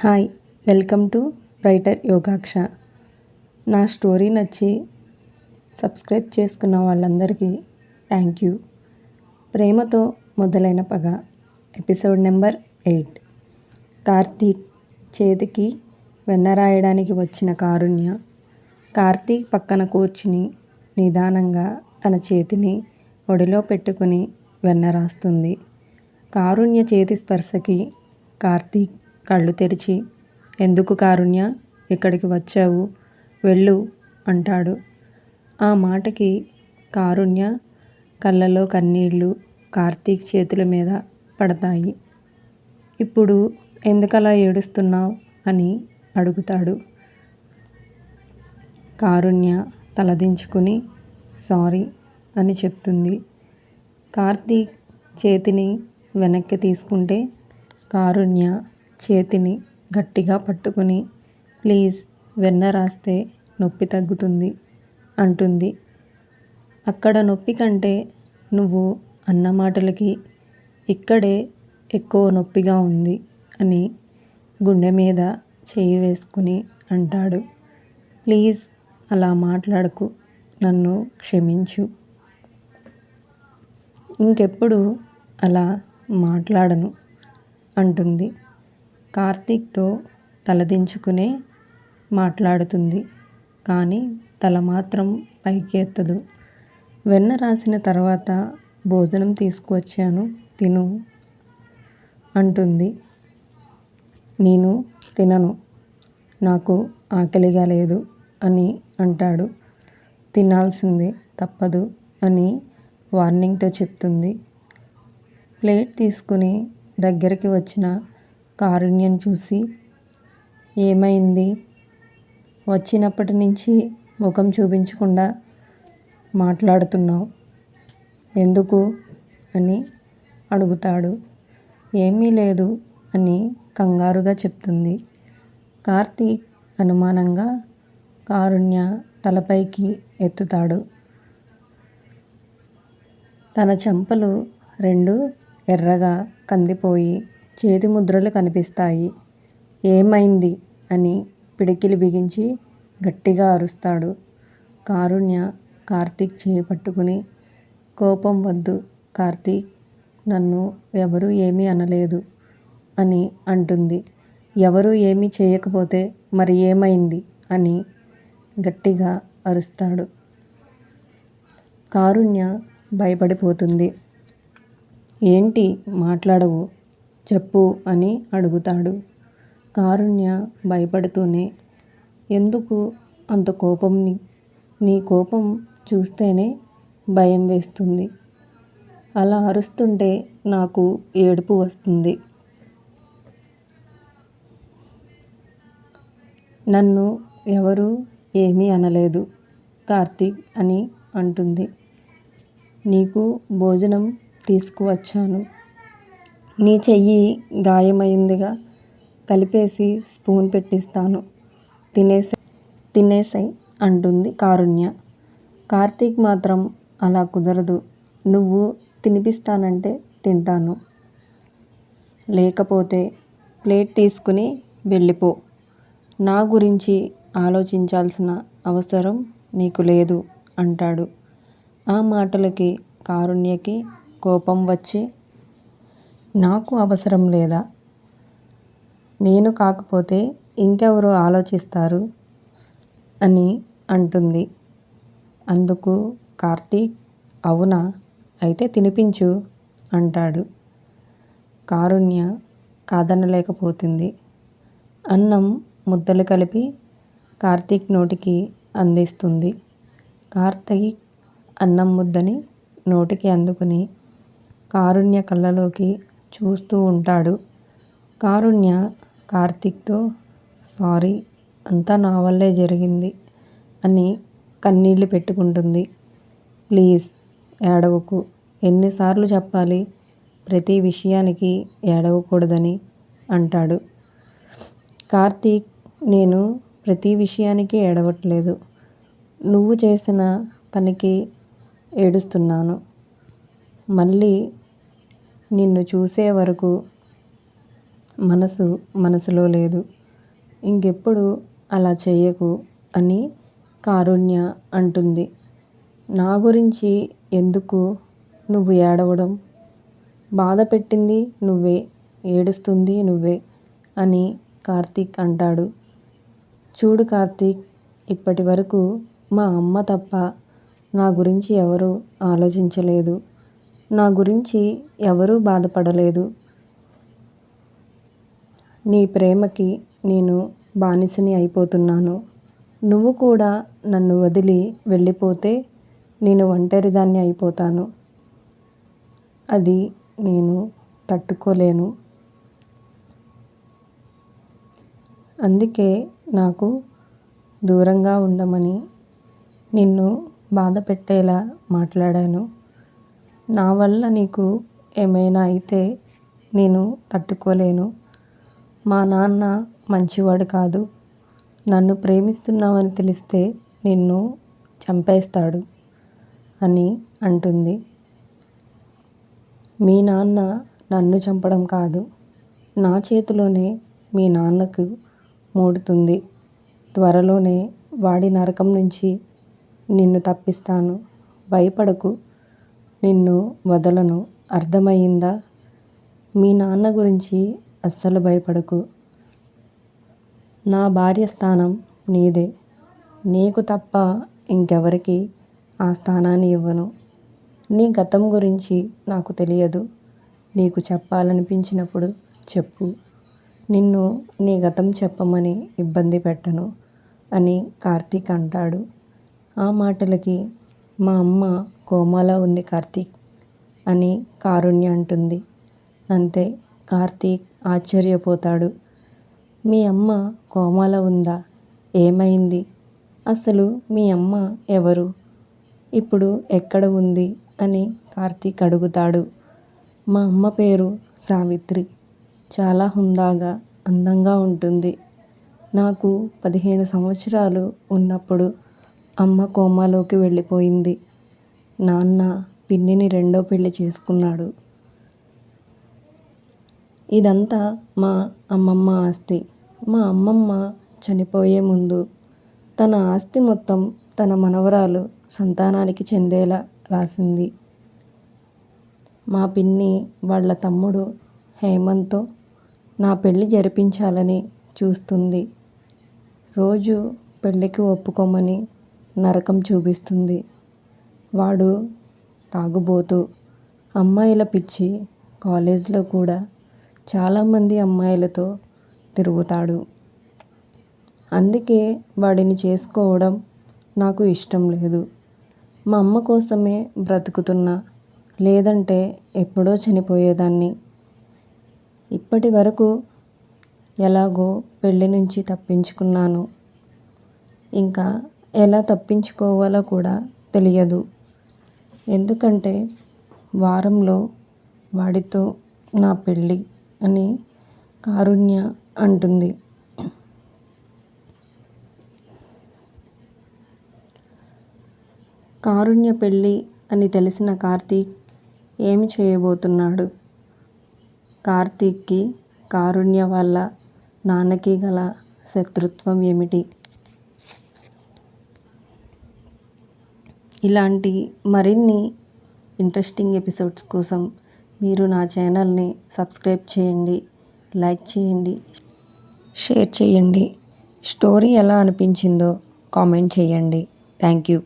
Hi welcome to writer Yogaksha. నా story నచ్చి subscribe చేసుకున్న వాళ్ళందరికీ థ్యాంక్ యూ. ప్రేమతో మొదలైన పగ ఎపిసోడ్ నెంబర్ ఎయిట్. కార్తీక్ చేతికి వెన్న రాయడానికి వచ్చిన కారుణ్య కార్తీక్ పక్కన కూర్చుని నిదానంగా తన చేతిని ఒడిలో పెట్టుకుని వెన్న రాస్తుంది. కారుణ్య చేతి స్పర్శకి కార్తీక్ కళ్ళు తెరిచి ఎందుకు కారుణ్య? ఇక్కడికి వచ్చావు? వెళ్ళు అంటాడు. ఆ మాటకి కారుణ్య కళ్ళలో కన్నీళ్ళు కార్తీక్ చేతుల మీద పడతాయి. ఇప్పుడు ఎందుకలా ఏడుస్తున్నావు? అని అడుగుతాడు. కారుణ్య తలదించుకుని సారీ అని చెప్తుంది. కార్తీక్ చేతిని వెనక్కి తీసుకుంటే కారుణ్య చేతిని గట్టిగా పట్టుకుని ప్లీజ్ వెన్న రాస్తే నొప్పి తగ్గుతుంది అంటుంది. అక్కడ నొప్పి కంటే నువ్వు అన్న మాటలకి ఇక్కడే ఎక్కువ నొప్పిగా ఉంది అని గుండె మీద చేయి వేసుకుని అంటాడు. ప్లీజ్ అలా మాట్లాడకు నన్ను క్షమించు. ఇంకెప్పుడు అలా మాట్లాడను అంటుంది. కార్తీక్తో తలదించుకునే మాట్లాడుతుంది. కానీ తల మాత్రం పైకి ఎత్తదు వెన్న రాసిన తర్వాత భోజనం తీసుకువచ్చాను. తిను అంటుంది. నేను తినను. నాకు ఆకలిగా లేదు అని అంటాడు. తినాల్సిందే తప్పదు అని వార్నింగ్తో చెప్తుంది. ప్లేట్ తీసుకుని దగ్గరికి వచ్చిన కారుణ్యం చూసి ఏమైంది? వచ్చినప్పటి నుంచి ముఖం చూపించకుండా మాట్లాడుతున్నావు. ఎందుకు? అని అడుగుతాడు. ఏమీ లేదు అని కంగారుగా చెప్తుంది. కార్తీక్ అనుమానంగా కారుణ్య తలపైకి ఎత్తుతాడు. తన చెంపలు రెండు ఎర్రగా కందిపోయి చేతి ముద్రలు కనిపిస్తాయి. ఏమైంది? అని పిడికిలి బిగించి గట్టిగా అరుస్తాడు. కారుణ్య కార్తీక్ చేయి పట్టుకుని కోపం వద్దు కార్తీక్ నన్ను ఎవరూ ఏమీ అనలేదు అని అంటుంది. ఎవరూ ఏమీ చేయకపోతే మరి ఏమైంది? అని గట్టిగా అరుస్తాడు. కారుణ్య భయపడిపోతుంది. ఏంటి? మాట్లాడవు. చెప్పు అని అడుగుతాడు. కారుణ్య భయపడుతూనే ఎందుకు అంత కోపం నీ కోపం చూస్తేనే భయం వేస్తుంది. అలా అరుస్తుంటే నాకు ఏడుపు వస్తుంది. నన్ను ఎవరు ఏమీ అనలేదు కార్తీక్ అని అంటుంది. నీకు భోజనం తీసుకువచ్చాను. నీ చెయ్యి గాయమైందిగా కలిపేసి స్పూన్ పెట్టిస్తాను. తినేసే తినేసై అంటుంది కారుణ్య. కార్తీక్ మాత్రం అలా కుదరదు. నువ్వు తినిపిస్తానంటే తింటాను. లేకపోతే ప్లేట్ తీసుకుని వెళ్ళిపో. నా గురించి ఆలోచించాల్సిన అవసరం నీకు లేదు అంటాడు. ఆ మాటలకి కారుణ్యకి కోపం వచ్చి నాకు అవసరం లేదా? నేను కాకపోతే ఇంకెవరు ఆలోచిస్తారు? అని అంటుంది. అందుకు కార్తీక్ అవునా? అయితే తినిపించు అంటాడు. కారుణ్య కాదనలేకపోతుంది. అన్నం ముద్దలు కలిపి కార్తీక్ నోటికి అందిస్తుంది. కార్తీక్ అన్నం ముద్దని నోటికి అందుకుని కారుణ్య కళ్ళలోకి చూస్తూ ఉంటాడు. కారుణ్య కార్తీక్తో సారీ అంతా నా వల్లే జరిగింది అని కన్నీళ్ళు పెట్టుకుంటుంది. ప్లీజ్ ఏడవకు. ఎన్నిసార్లు చెప్పాలి ప్రతి విషయానికి ఏడవకూడదని అంటాడు. కార్తీక్ నేను ప్రతి విషయానికి ఏడవట్లేదు. నువ్వు చేసిన పనికి ఏడుస్తున్నాను. మళ్ళీ నిన్ను చూసే వరకు మనసు మనసులో లేదు. ఇంకెప్పుడు అలా చేయకు అని కారుణ్య అంటుంది. నా గురించి ఎందుకు నువ్వు ఏడవడం? బాధ పెట్టింది నువ్వే ఏడుస్తుంది నువ్వే అని కార్తీక్ అంటాడు. చూడు కార్తీక్ ఇప్పటి వరకు మా అమ్మ తప్ప నా గురించి ఎవరూ ఆలోచించలేదు. నా గురించి ఎవరూ బాధపడలేదు. నీ ప్రేమకి నేను బానిసని అయిపోతున్నాను. నువ్వు కూడా నన్ను వదిలి వెళ్ళిపోతే నేను ఒంటరిదాన్ని అయిపోతాను. అది నేను తట్టుకోలేను. అందుకే నాకు దూరంగా ఉండమని నిన్ను బాధ పెట్టేలా మాట్లాడాను. నా వల్ల నీకు ఏమైనా అయితే నేను తట్టుకోలేను. మా నాన్న మంచివాడు కాదు. నన్ను ప్రేమిస్తున్నావని తెలిస్తే నిన్ను చంపేస్తాడు అని అంటుంది. మీ నాన్న నన్ను చంపడం కాదు. నా చేతిలోనే మీ నాన్నకు మూడుతుంది. త్వరలోనే వాడి నరకం నుంచి నిన్ను తప్పిస్తాను. భయపడకు. నిన్ను వదలను. అర్థమయ్యిందా మీ నాన్న గురించి అస్సలు భయపడకు. నా భార్య స్థానం నీదే. నీకు తప్ప ఇంకెవరికి ఆ స్థానాన్ని ఇవ్వను. నీ గతం గురించి నాకు తెలియదు. నీకు చెప్పాలనిపించినప్పుడు చెప్పు. నిన్ను నీ గతం చెప్పమని ఇబ్బంది పెట్టను అని కార్తీక్ అంటాడు. ఆ మాటలకి మా అమ్మ కోమాలో ఉంది కార్తీక్ అని కారుణ్య అంటుంది. అంతే కార్తీక్ ఆశ్చర్యపోతాడు. మీ అమ్మ కోమాలో ఉందా? ఏమైంది? అసలు మీ అమ్మ ఎవరు? ఇప్పుడు ఎక్కడ ఉంది? అని కార్తీక్ అడుగుతాడు. మా అమ్మ పేరు సావిత్రి. చాలా హుందాగా అందంగా ఉంటుంది. నాకు పదిహేను సంవత్సరాలు ఉన్నప్పుడు అమ్మ కోమాలోకి వెళ్ళిపోయింది. నాన్న పిన్నిని రెండో పెళ్ళి చేసుకున్నాడు. ఇదంతా మా అమ్మమ్మ ఆస్తి. మా అమ్మమ్మ చనిపోయే ముందు తన ఆస్తి మొత్తం తన మనవరాలు సంతానానికి చెందేలా రాసింది. మా పిన్ని వాళ్ళ తమ్ముడు హేమంత్తో నా పెళ్ళి జరిపించాలని చూస్తుంది. రోజు పెళ్ళికి ఒప్పుకోమని నరకం చూపిస్తుంది. వాడు తాగుబోతూ అమ్మాయిల పిచ్చి కాలేజ్లో కూడా చాలామంది అమ్మాయిలతో తిరుగుతాడు. అందుకే వాడిని చేసుకోవడం నాకు ఇష్టం లేదు. మా అమ్మ కోసమే బ్రతుకుతున్నా లేదంటే ఎప్పుడో చనిపోయేదాన్ని. ఇప్పటి వరకు ఎలాగో పెళ్ళి నుంచి తప్పించుకున్నాను. ఇంకా ఎలా తప్పించుకోవాలో కూడా తెలియదు. ఎందుకంటే వారంలో వాడితో నా పెళ్ళి అని కారుణ్య అంటుంది. కారుణ్య పెళ్ళి అని తెలిసిన కార్తీక్ ఏమి చేయబోతున్నాడు? కార్తీక్కి కారుణ్య వల్ల నాన్నకి గల శత్రుత్వం ఏమిటి? ఇలాంటి మరిన్ని ఇంట్రెస్టింగ్ ఎపిసోడ్స్ కోసం మీరు నా ఛానల్ని సబ్స్క్రైబ్ చేయండి లైక్ చేయండి షేర్ చేయండి. స్టోరీ ఎలా అనిపించిందో కామెంట్ చేయండి. Thank you.